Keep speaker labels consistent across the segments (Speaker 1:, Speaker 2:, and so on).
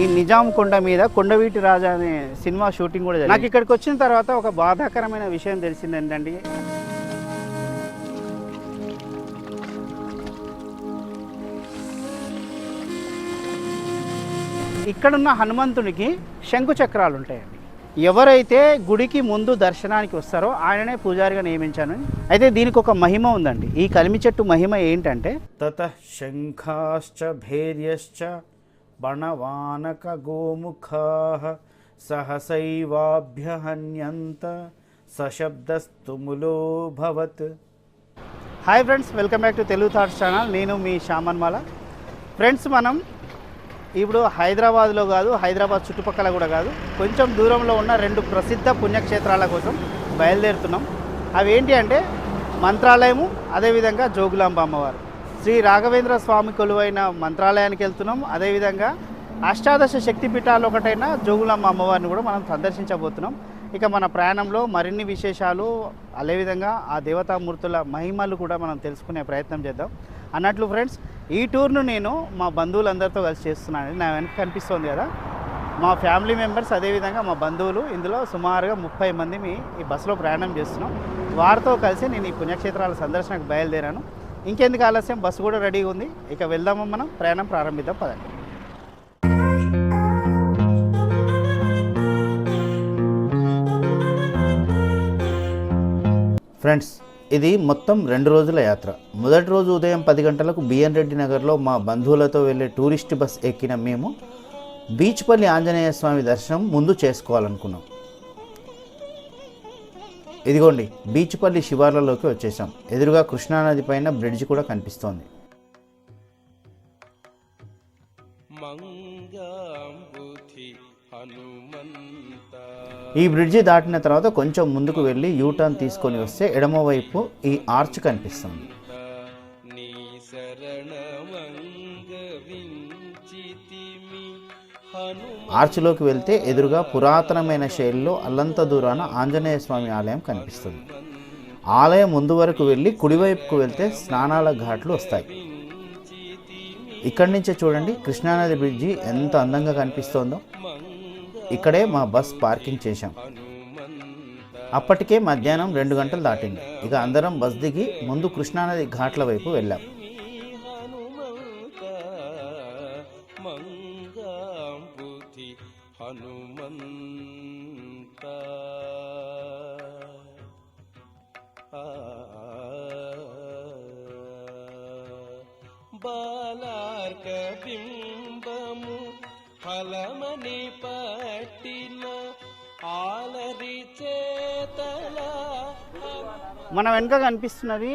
Speaker 1: ఈ నిజాం కొండ మీద కొండవీటి రాజా అనే సినిమా షూటింగ్ కూడా జరిగింది. నాకు ఇక్కడికి వచ్చిన తర్వాత ఒక బాధాకరమైన విషయం తెలిసింది ఏంటంటే ఇక్కడున్న హనుమంతునికి శంకు చక్రాలు ఉంటాయండి. ఎవరైతే గుడికి ముందు దర్శనానికి వస్తారో ఆయననే పూజారిగా నియమించాను. అయితే దీనికి ఒక మహిమ ఉందండి. ఈ కలిమి చెట్టు మహిమ ఏంటంటే తత శంఖాశ్చ భేర్యశ్చ బణవానక గోముఖా సహసైవాభ్యహన్యంత సశబ్దస్తుములో భవత్. Hi friends welcome back to Telugu thoughts channel నేను మీ శ్యామన్మాల. ఫ్రెండ్స్ మనం ఇప్పుడు హైదరాబాద్లో కాదు హైదరాబాద్ చుట్టుపక్కల కూడా కాదు కొంచెం దూరంలో ఉన్న రెండు ప్రసిద్ధ పుణ్యక్షేత్రాల కోసం బయలుదేరుతున్నాం. అవి ఏంటి అంటే మంత్రాలయము అదేవిధంగా జోగులాంబ అమ్మవారు. శ్రీ రాఘవేంద్ర స్వామి కొలువైన మంత్రాలయానికి వెళ్తున్నాం. అదేవిధంగా అష్టాదశ శక్తిపీఠాలు ఒకటైన జోగులమ్మ అమ్మవారిని కూడా మనం సందర్శించబోతున్నాం. ఇక మన ప్రయాణంలో మరిన్ని విశేషాలు అదేవిధంగా ఆ దేవతామూర్తుల మహిమలు కూడా మనం తెలుసుకునే ప్రయత్నం చేద్దాం. అన్నట్లు ఫ్రెండ్స్ ఈ టూర్ను నేను మా బంధువులందరితో కలిసి చేస్తున్నాను. నా వెనక కనిపిస్తోంది కదా మా ఫ్యామిలీ మెంబర్స్ అదేవిధంగా మా బంధువులు. ఇందులో సుమారుగా ముప్పై మంది మీ ఈ బస్సులో ప్రయాణం చేస్తున్నాం. వారితో కలిసి నేను ఈ పుణ్యక్షేత్రాల సందర్శనకు బయలుదేరాను. ఇంకెందుకు ఆలస్యం? బస్సు కూడా రెడీగా ఉంది. ఇక వెళ్దాము మనం? ప్రయాణం ప్రారంభిద్దాం. పదండి. ఫ్రెండ్స్ ఇది మొత్తం రెండు రోజుల యాత్ర. మొదటి రోజు ఉదయం పది గంటలకు బిఎన్ రెడ్డి నగర్లో మా బంధువులతో వెళ్ళే టూరిస్ట్ బస్ ఎక్కిన మేము బీచ్పల్లి ఆంజనేయ స్వామి దర్శనం ముందు చేసుకోవాలనుకున్నాం. ఇదిగోండి బీచ్పల్లి శివార్లలోకి వచ్చేసాం ఎదురుగా కృష్ణానది పైన బ్రిడ్జ్ కూడా కనిపిస్తోంది. ఈ బ్రిడ్జి దాటిన తర్వాత కొంచెం ముందుకు వెళ్ళి యూటర్న్ తీసుకొని వస్తే ఎడమవైపు ఈ ఆర్చ్ కనిపిస్తుంది.
Speaker 2: నీ
Speaker 1: ఆర్చ్లోకి వెళ్తే ఎదురుగా పురాతనమైన శైలిలో అల్లంత దూరాన ఆంజనేయ స్వామి ఆలయం కనిపిస్తుంది. ఆలయం ముందు వరకు వెళ్ళి కుడివైపుకు వెళ్తే స్నానాల ఘాట్లు వస్తాయి. ఇక్కడి నుంచే చూడండి కృష్ణానది బ్రిడ్జి ఎంత అందంగా కనిపిస్తోందో. ఇక్కడే మా బస్ పార్కింగ్ చేశాం. అప్పటికే మధ్యాహ్నం రెండు గంటలు దాటింది. ఇక అందరం బస్ దిగి ముందు కృష్ణానది ఘాట్ల వైపు వెళ్ళాం. మన వెనుక కనిపిస్తున్నది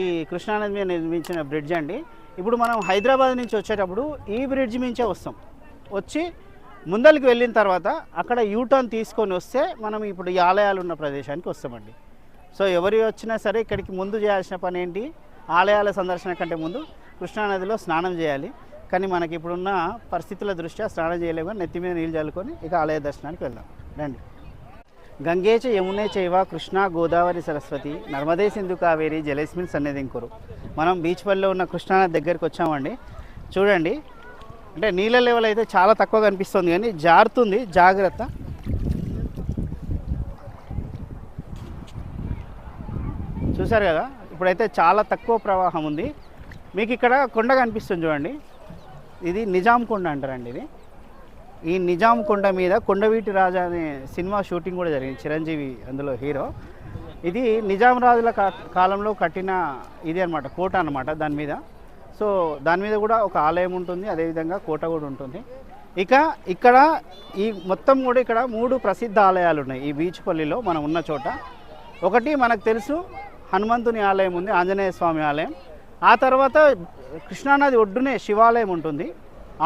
Speaker 1: ఈ కృష్ణానది మీద నిర్మించిన బ్రిడ్జ్ అండి. ఇప్పుడు మనం హైదరాబాద్ నుంచి వచ్చేటప్పుడు ఈ బ్రిడ్జ్ మించే వస్తాం. వచ్చి ముందరికి వెళ్ళిన తర్వాత అక్కడ యూటర్న్ తీసుకొని వస్తే మనం ఇప్పుడు ఈ ఆలయాలు ఉన్న ప్రదేశానికి వస్తామండి. సో ఎవరు వచ్చినా సరే ఇక్కడికి ముందు చేయాల్సిన పని ఏంటి? ఆలయాల సందర్శన కంటే ముందు కృష్ణానదిలో స్నానం చేయాలి. కానీ మనకి ఇప్పుడున్న పరిస్థితుల దృష్ట్యా స్నానం చేయలేము. నెత్తి మీద నీళ్ళు చల్లుకొని ఇక ఆలయ దర్శనానికి వెళ్దాం. రండి. గంగేచ యమునే చైవ కృష్ణ గోదావరి సరస్వతి నర్మదే సింధు కావేరి జలేస్మిన్ సన్నిధింకురు మనం బీచ్ పల్లెలో ఉన్న కృష్ణానది దగ్గరికి వచ్చామండి. చూడండి. అంటే నీళ్ళ లెవెల్ అయితే చాలా తక్కువ కనిపిస్తుంది కానీ జారుతుంది. జాగ్రత్త. చూసారు కదా? ఇప్పుడైతే చాలా తక్కువ ప్రవాహం ఉంది. మీకు ఇక్కడ కొండ కనిపిస్తుంది చూడండి. ఇది నిజాం కొండ అంటారండి ఇది. ఈ నిజాం కొండ మీద కొండవీటి రాజా అనే సినిమా షూటింగ్ కూడా జరిగింది. చిరంజీవి అందులో హీరో. ఇది నిజాం రాజుల కాలంలో కట్టిన ఇది అనమాట కోట అనమాట దాని మీద. సో దాని మీద కూడా ఒక ఆలయం ఉంటుంది అదేవిధంగా కోట కూడా ఉంటుంది. ఇక ఇక్కడ ఈ మొత్తం కూడా ఇక్కడ మూడు ప్రసిద్ధ ఆలయాలు ఉన్నాయి. ఈ బీచ్ పల్లిలో మనం ఉన్న చోట. ఒకటి మనకు తెలుసు హనుమంతుని ఆలయం ఉంది ఆంజనేయ స్వామి ఆలయం. ఆ తర్వాత కృష్ణానది ఒడ్డునే శివాలయం ఉంటుంది.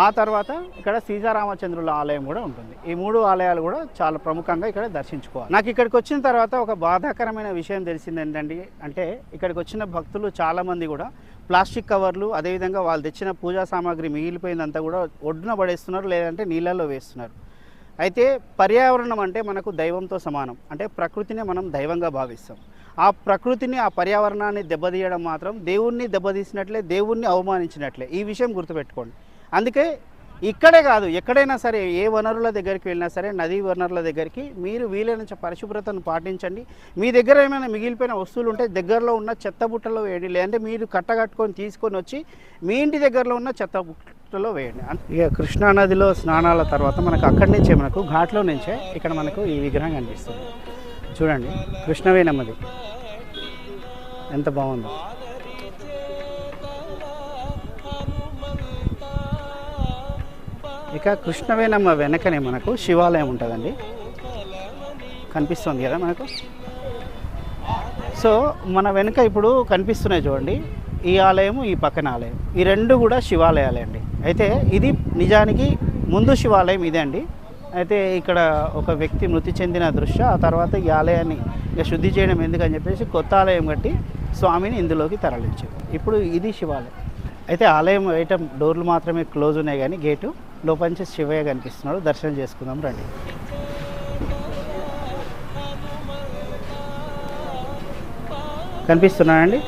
Speaker 1: ఆ తర్వాత ఇక్కడ సీతారామచంద్రుల ఆలయం కూడా ఉంటుంది. ఈ మూడు ఆలయాలు కూడా చాలా ప్రముఖంగా ఇక్కడ దర్శించుకోవాలి. నాకు ఇక్కడికి వచ్చిన తర్వాత ఒక బాధాకరమైన విషయం తెలిసింది ఏంటండి అంటే ఇక్కడికి వచ్చిన భక్తులు చాలామంది కూడా ప్లాస్టిక్ కవర్లు అదేవిధంగా వాళ్ళు తెచ్చిన పూజా సామాగ్రి మిగిలిపోయిందంతా కూడా ఒడ్డున పడేస్తున్నారు లేదంటే నీళ్ళల్లో వేస్తున్నారు. అయితే పర్యావరణం అంటే మనకు దైవంతో సమానం. అంటే ప్రకృతిని మనం దైవంగా భావిస్తాం. ఆ ప్రకృతిని ఆ పర్యావరణాన్ని దెబ్బతీయడం మాత్రం దేవుణ్ణి దెబ్బతీసినట్లే దేవుణ్ణి అవమానించినట్లే. ఈ విషయం గుర్తుపెట్టుకోండి. అందుకే ఇక్కడే కాదు ఎక్కడైనా సరే ఏ వనరుల దగ్గరికి వెళ్ళినా సరే నదీ వనరుల దగ్గరికి మీరు వీలైనంత పరిశుభ్రతను పాటించండి. మీ దగ్గర ఏమైనా మిగిలిపోయిన వస్తువులు ఉంటే దగ్గరలో ఉన్న చెత్త బుట్టలో వేయండి. లేదంటే మీరు కట్టగట్టుకొని తీసుకొని వచ్చి మీ ఇంటి దగ్గరలో ఉన్న చెత్త బుట్టలో వేయండి. ఇక కృష్ణా నదిలో స్నానాల తర్వాత మనకు అక్కడి నుంచే మనకు ఘాట్లో నుంచే ఇక్కడ మనకు ఈ విగ్రహం కనిపిస్తుంది. చూడండి కృష్ణవేణమ్మది ఎంత బాగుందో. ఇక కృష్ణవేణమ్మ వెనకనే మనకు శివాలయం ఉంటుందండి. కనిపిస్తుంది కదా మనకు? సో మన వెనుక ఇప్పుడు కనిపిస్తున్నాయి చూడండి. ఈ ఆలయం ఈ పక్కన ఆలయం. ఈ రెండు కూడా శివాలయాలే అండి. అయితే ఇది నిజానికి ముందు శివాలయం ఇదే అండి. అయితే ఇక్కడ ఒక వ్యక్తి మృతి చెందిన దృశ్య ఆ తర్వాత ఈ ఆలయాన్ని ఇక శుద్ధి చేయడం ఎందుకని చెప్పేసి కొత్త ఆలయం కట్టి స్వామిని ఇందులోకి తరలించారు. ఇప్పుడు ఇది శివాలయం. అయితే ఆలయం ఐటమ్ డోర్లు మాత్రమే క్లోజ్ ఉన్నాయి కానీ గేటు లోపల శివయ్య కనిపిస్తున్నాడు. దర్శనం చేసుకుందాం రండి. కనిపిస్తున్నానండి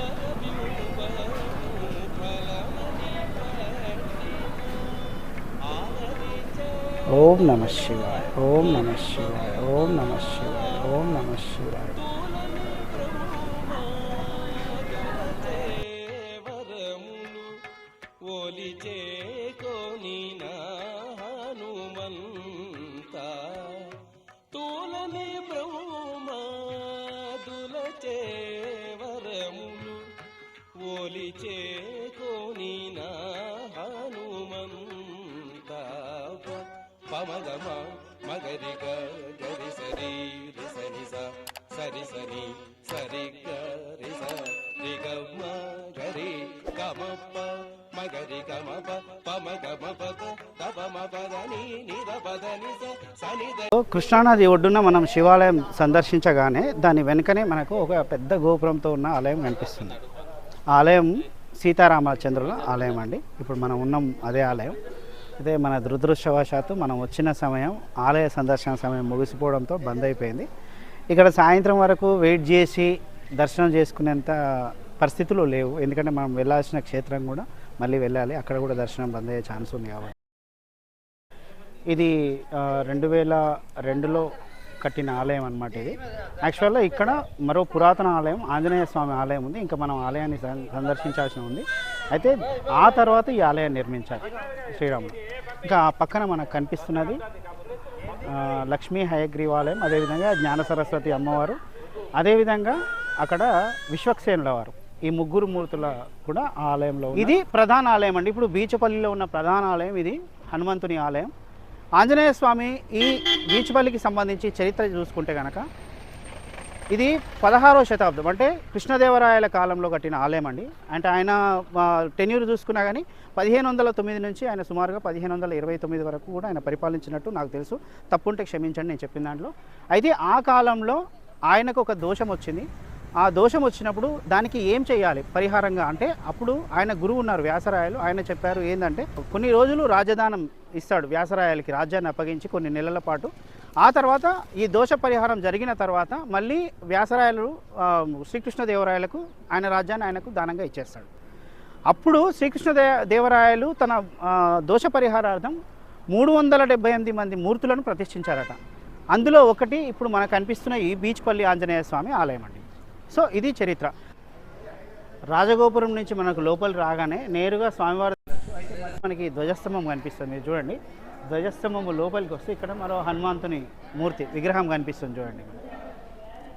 Speaker 1: ఓం నమ శివాయ. ఓం నమ శివాయ. ఓం నమ శివాయ. ఓం నమ శివాయ.
Speaker 2: సని సరి గరి సరి గమ గరి గమప మగరి గమప
Speaker 1: కృష్ణానది ఒడ్డున మనం శివాలయం సందర్శించగానే దాని వెనుకనే మనకు ఒక పెద్ద గోపురంతో ఉన్న ఆలయం కనిపిస్తుంది. ఆలయం సీతారామచంద్రుల ఆలయం అండి. ఇప్పుడు మనం ఉన్నాం అదే ఆలయం. అయితే మన దురదృష్టవశాత్తు మనం వచ్చిన సమయం ఆలయ సందర్శన సమయం ముగిసిపోవడంతో బంద్ అయిపోయింది. ఇక్కడ సాయంత్రం వరకు వెయిట్ చేసి దర్శనం చేసుకునేంత పరిస్థితులు లేవు. ఎందుకంటే మనం వెళ్ళాల్సిన క్షేత్రం కూడా మళ్ళీ వెళ్ళాలి. అక్కడ కూడా దర్శనం బంద్ అయ్యే ఛాన్స్ ఉంది కాబట్టి. ఇది రెండు వేల రెండులో కట్టిన ఆలయం అనమాట ఇది. యాక్చువల్గా ఇక్కడ మరో పురాతన ఆలయం ఆంజనేయ స్వామి ఆలయం ఉంది. ఇంకా మనం ఆలయాన్ని సందర్శించాల్సి ఉంది. అయితే ఆ తర్వాత ఈ ఆలయాన్ని నిర్మించాలి. శ్రీరాముడు. ఇంకా ఆ పక్కన మనకు కనిపిస్తున్నది లక్ష్మీ హయగ్రీవాలయం అదేవిధంగా జ్ఞాన సరస్వతి అమ్మవారు అదేవిధంగా అక్కడ విశ్వక్సేనుల వారు. ఈ ముగ్గురు మూర్తుల కూడా ఆలయంలో ఇది ప్రధాన ఆలయం అండి. ఇప్పుడు బీచపల్లిలో ఉన్న ప్రధాన ఆలయం ఇది హనుమంతుని ఆలయం. ఆంజనేయ స్వామి ఈ బీచపల్లికి సంబంధించి చరిత్ర చూసుకుంటే కనుక ఇది పదహారవ శతాబ్దం. అంటే కృష్ణదేవరాయల కాలంలో కట్టిన ఆలయం అండి. అంటే ఆయన టెన్యూర్ చూసుకున్నా కానీ పదిహేను వందల తొమ్మిది నుంచి ఆయన సుమారుగా పదిహేను వందల ఇరవై తొమ్మిది వరకు కూడా ఆయన పరిపాలించినట్టు నాకు తెలుసు. తప్పుంటే క్షమించండి నేను చెప్పిన దాంట్లో. అయితే ఆ కాలంలో ఆయనకు ఒక దోషం వచ్చింది. ఆ దోషం వచ్చినప్పుడు దానికి ఏం చేయాలి? పరిహారంగా అంటే అప్పుడు ఆయన గురువు ఉన్నారు వ్యాసరాయలు. ఆయన చెప్పారు ఏంటంటే కొన్ని రోజులు రాజధానం ఇస్తాడు వ్యాసరాయలకి రాజ్యాన్ని అప్పగించి కొన్ని నెలల పాటు ఆ తర్వాత ఈ దోష పరిహారం జరిగిన తర్వాత మళ్ళీ వ్యాసరాయలు శ్రీకృష్ణదేవరాయలకు ఆయన రాజ్యాన్ని ఆయనకు దానంగా ఇచ్చేస్తాడు. అప్పుడు శ్రీకృష్ణదే దేవరాయలు తన దోష పరిహారార్థం మూడు వందల డెబ్బై ఎనిమిది మంది మూర్తులను ప్రతిష్ఠించారట. అందులో ఒకటి ఇప్పుడు మనకు కనిపిస్తున్న ఈ బీచ్పల్లి ఆంజనేయ స్వామి ఆలయం అండి. సో ఇది చరిత్ర. రాజగోపురం నుంచి మనకు లోపలి రాగానే నేరుగా స్వామివారి మనకి ధ్వజస్తంభం కనిపిస్తుంది. మీరు చూడండి. ధ్వజస్తంభం లోపలికి వస్తే ఇక్కడ మరో హనుమంతుని మూర్తి విగ్రహం కనిపిస్తుంది చూడండి.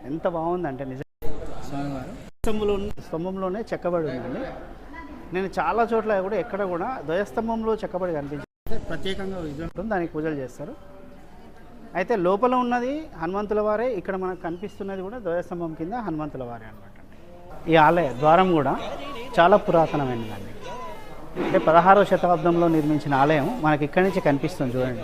Speaker 1: ఎంత బాగుందంటే నిజం. స్తంభంలో స్తంభంలోనే చెక్కబడి ఉందండి. నేను చాలా చోట్ల కూడా ఎక్కడ కూడా ధ్వజస్తంభంలో చెక్కబడి కనిపించింది. ప్రత్యేకంగా విగ్రహం దానికి పూజలు చేస్తారు. అయితే లోపల ఉన్నది హనుమంతుల వారే ఇక్కడ మనకు కనిపిస్తున్నది కూడా ధ్వజస్తంభం కింద హనుమంతుల వారే అనమాట ఈ ఆలయ ద్వారం కూడా చాలా పురాతనమైనదండి. అంటే పదహారవ శతాబ్దంలో నిర్మించిన ఆలయం మనకి ఇక్కడి నుంచి కనిపిస్తుంది చూడండి.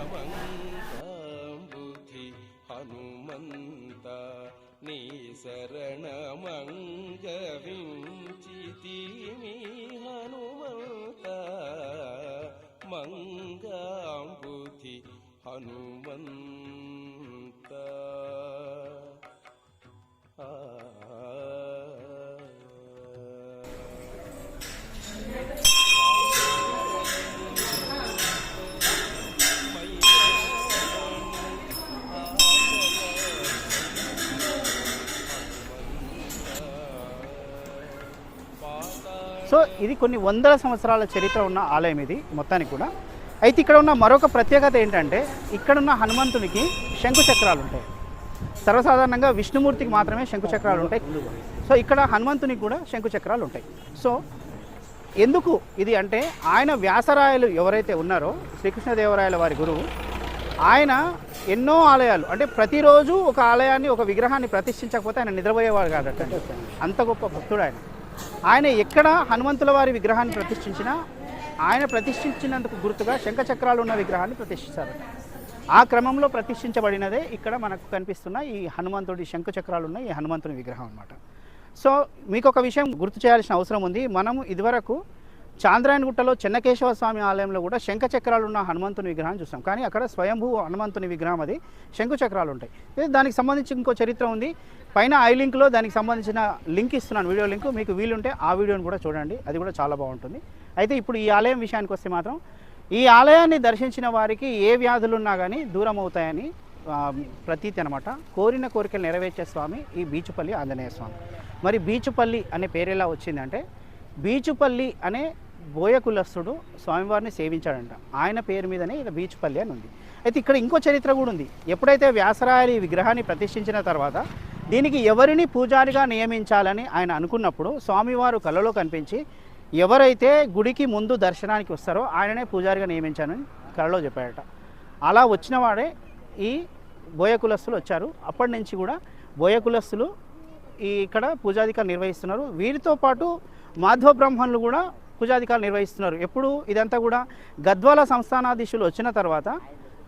Speaker 2: హనుమంత.
Speaker 1: సో ఇది కొన్ని వందల సంవత్సరాల చరిత్ర ఉన్న ఆలయం ఇది మొత్తానికి కూడా. అయితే ఇక్కడ ఉన్న మరొక ప్రత్యేకత ఏంటంటే ఇక్కడున్న హనుమంతునికి శంకు చక్రాలు ఉంటాయి. సర్వసాధారణంగా విష్ణుమూర్తికి మాత్రమే శంకు చక్రాలు ఉంటాయి. సో ఇక్కడ హనుమంతునికి కూడా శంకు చక్రాలు ఉంటాయి. సో ఎందుకు ఇది అంటే ఆయన వ్యాసరాయలు ఎవరైతే ఉన్నారో శ్రీకృష్ణదేవరాయల వారి గురువు ఆయన ఎన్నో ఆలయాలు అంటే ప్రతిరోజు ఒక ఆలయాన్ని ఒక విగ్రహాన్ని ప్రతిష్ఠించకపోతే ఆయన నిద్రపోయేవాడు కాదట. అంత గొప్ప భక్తుడు ఆయన. ఆయన ఎక్కడ హనుమంతుల వారి విగ్రహాన్ని ప్రతిష్ఠించినా ఆయన ప్రతిష్ఠించినందుకు గుర్తుగా శంఖచక్రాలు ఉన్న విగ్రహాన్ని ప్రతిష్ఠించారట ఆ క్రమంలో ప్రతిష్ఠించబడినదే ఇక్కడ మనకు కనిపిస్తున్న ఈ హనుమంతుడి శంఖచక్రాలు ఉన్న ఈ హనుమంతుని విగ్రహం అనమాట సో మీకు ఒక విషయం గుర్తు చేయాల్సిన అవసరం ఉంది. మనము ఇదివరకు చాంద్రాయణగుట్టలో చెన్నకేశవ స్వామి ఆలయంలో కూడా శంఖ చక్రాలు ఉన్న హనుమంతుని విగ్రహం చూస్తాం కానీ అక్కడ స్వయంభూ హనుమంతుని విగ్రహం అది. శంఖు చక్రాలు ఉంటాయి దానికి సంబంధించి ఇంకో చరిత్ర ఉంది. పైన ఐ లింక్లో దానికి సంబంధించిన లింక్ ఇస్తున్నాను వీడియో లింక్. మీకు వీలుంటే ఆ వీడియోని కూడా చూడండి. అది కూడా చాలా బాగుంటుంది. అయితే ఇప్పుడు ఈ ఆలయం విషయానికి వస్తే మాత్రం ఈ ఆలయాన్ని దర్శించిన వారికి ఏ వ్యాధులు ఉన్నా కానీ దూరం అవుతాయని ప్రతీతి అనమాట కోరిన కోరికలు నెరవేర్చే స్వామి ఈ బీచుపల్లి ఆంజనేయ స్వామి. మరి బీచుపల్లి అనే పేరు ఎలా వచ్చిందంటే బీచుపల్లి అనే బోయ కులస్తుడు స్వామివారిని సేవించాడంట. ఆయన పేరు మీదనే ఇది బీచ్పల్లి అని ఉంది. అయితే ఇక్కడ ఇంకో చరిత్ర కూడా ఉంది. ఎప్పుడైతే వ్యాసరాయలు ఈ విగ్రహాన్ని ప్రతిష్ఠించిన తర్వాత దీనికి ఎవరిని పూజారిగా నియమించాలని ఆయన అనుకున్నప్పుడు స్వామివారు కలలో కనిపించి ఎవరైతే గుడికి ముందు దర్శనానికి వస్తారో ఆయననే పూజారిగా నియమించానని కలలో చెప్పాడట. అలా వచ్చిన వాడే ఈ బోయ కులస్తులు వచ్చారు. అప్పటి నుంచి కూడా బోయ కులస్తులు ఈ ఇక్కడ పూజాధికారులు నిర్వహిస్తున్నారు. వీరితో పాటు మాధవ బ్రాహ్మణులు కూడా పూజాధికారులు నిర్వహిస్తున్నారు. ఎప్పుడు ఇదంతా కూడా గద్వాల సంస్థానాధీశులు వచ్చిన తర్వాత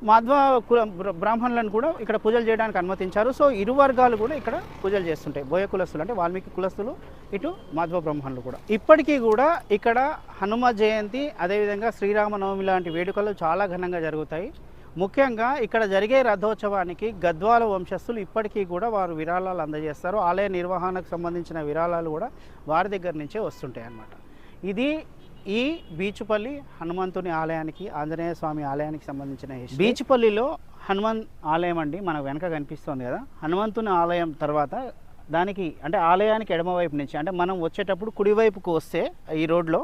Speaker 1: మాధ్వ కుల బ్రాహ్మణులను కూడా ఇక్కడ పూజలు చేయడానికి అనుమతించారు. సో ఇరు వర్గాలు కూడా ఇక్కడ పూజలు చేస్తుంటాయి. బోయ కులస్తులు అంటే వాల్మీకి కులస్తులు ఇటు మాధ్వ బ్రాహ్మణులు కూడా. ఇప్పటికీ కూడా ఇక్కడ హనుమ జయంతి అదేవిధంగా శ్రీరామనవమి లాంటి వేడుకలు చాలా ఘనంగా జరుగుతాయి. ముఖ్యంగా ఇక్కడ జరిగే రథోత్సవానికి గద్వాల వంశస్థులు ఇప్పటికీ కూడా వారు విరాళాలు అందజేస్తారు. ఆలయ నిర్వహణకు సంబంధించిన విరాళాలు కూడా వారి దగ్గర నుంచే వస్తుంటాయి అన్నమాట ఇది ఈ బీచుపల్లి హనుమంతుని ఆలయానికి ఆంజనేయ స్వామి ఆలయానికి సంబంధించిన బీచుపల్లిలో హనుమాన్ ఆలయం అండి మనకు వెనక కనిపిస్తుంది కదా. హనుమంతుని ఆలయం తర్వాత దానికి అంటే ఆలయానికి ఎడమవైపు నుంచి అంటే మనం వచ్చేటప్పుడు కుడివైపుకు వస్తే ఈ రోడ్లో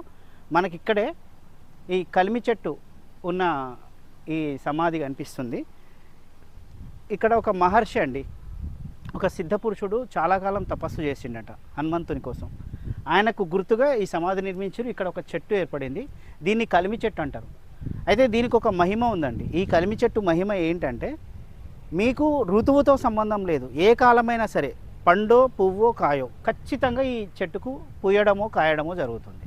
Speaker 1: మనకి ఇక్కడే ఈ కలిమి చెట్టు ఉన్న ఈ సమాధి కనిపిస్తుంది. ఇక్కడ ఒక మహర్షి అండి ఒక సిద్ధపురుషుడు చాలా కాలం తపస్సు చేసిండట హనుమంతుని కోసం. ఆయనకు గుర్తుగా ఈ సమాధి నిర్మించారు. ఇక్కడ ఒక చెట్టు ఏర్పడింది. దీన్ని కలిమి చెట్టు అంటారు. అయితే దీనికి ఒక మహిమ ఉందండి. ఈ కలిమి చెట్టు మహిమ ఏంటంటే మీకు ఋతువుతో సంబంధం లేదు. ఏ కాలమైనా సరే పండో పువ్వో కాయో ఖచ్చితంగా ఈ చెట్టుకు పూయడమో కాయడమో జరుగుతుంది.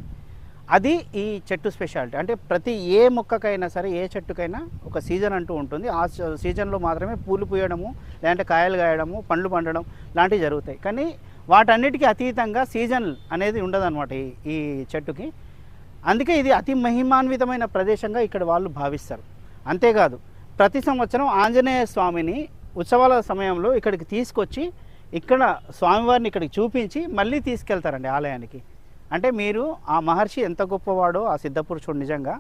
Speaker 1: అది ఈ చెట్టు స్పెషాలిటీ. అంటే ప్రతి ఏ మొక్కకైనా సరే ఏ చెట్టుకైనా ఒక సీజన్ అంటూ ఉంటుంది. ఆ సీజన్లో మాత్రమే పూలు పూయడము లేదంటే కాయలు కాయడము పండ్లు పండడం లాంటివి జరుగుతాయి. కానీ వాటన్నిటికీ అతీతంగా సీజన్ అనేది ఉండదన్నమాట ఈ ఈ చెట్టుకి. అందుకే ఇది అతి మహిమాన్వితమైన ప్రదేశంగా ఇక్కడ వాళ్ళు భావిస్తారు. అంతేకాదు ప్రతి సంవత్సరం ఆంజనేయ స్వామిని ఉత్సవాల సమయంలో ఇక్కడికి తీసుకొచ్చి ఇక్కడ స్వామివారిని ఇక్కడికి చూపించి మళ్ళీ తీసుకెళ్తారండి ఆలయానికి. అంటే మీరు ఆ మహర్షి ఎంత గొప్పవాడో ఆ సిద్ధపురుషుడు నిజంగా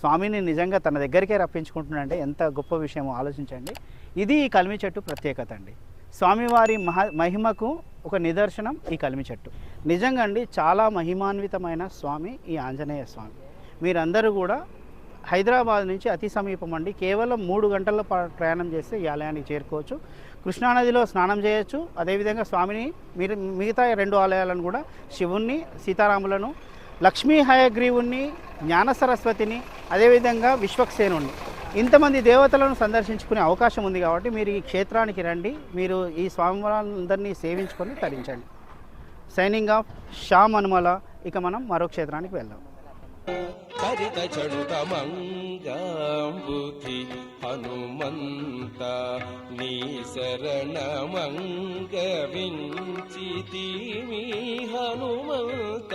Speaker 1: స్వామిని నిజంగా తన దగ్గరికే రప్పించుకుంటున్నాడంటే ఎంత గొప్ప విషయమో ఆలోచించండి. ఇది ఈ కలిమి చెట్టు ప్రత్యేకత అండి. స్వామివారి మహ మహిమకు ఒక నిదర్శనం ఈ కలిమి చెట్టు. నిజంగా అండి చాలా మహిమాన్వితమైన స్వామి ఈ ఆంజనేయ స్వామి. మీరందరూ కూడా హైదరాబాద్ నుంచి అతి సమీపం అండి. కేవలం మూడు గంటల ప్రయాణం చేస్తే ఈ ఆలయానికి చేరుకోవచ్చు. కృష్ణానదిలో స్నానం చేయొచ్చు. అదేవిధంగా స్వామిని మీరు మిగతా రెండు ఆలయాలను కూడా శివుణ్ణి సీతారాములను లక్ష్మీ హయగ్రీవుణ్ణి జ్ఞాన సరస్వతిని అదేవిధంగా విశ్వక్సేనుణ్ణి. ఇంతమంది దేవతలను సందర్శించుకునే అవకాశం ఉంది కాబట్టి మీరు ఈ క్షేత్రానికి రండి మీరు ఈ స్వామివారందరినీ సేవించుకొని తరించండి. సైనింగ్ ఆఫ్ శ్యామ్ అనుమల ఇక మనం మరో క్షేత్రానికి వెళ్దాం.
Speaker 2: హనుమంత నీ శరణమంగ వించితి మీ హనుమంత.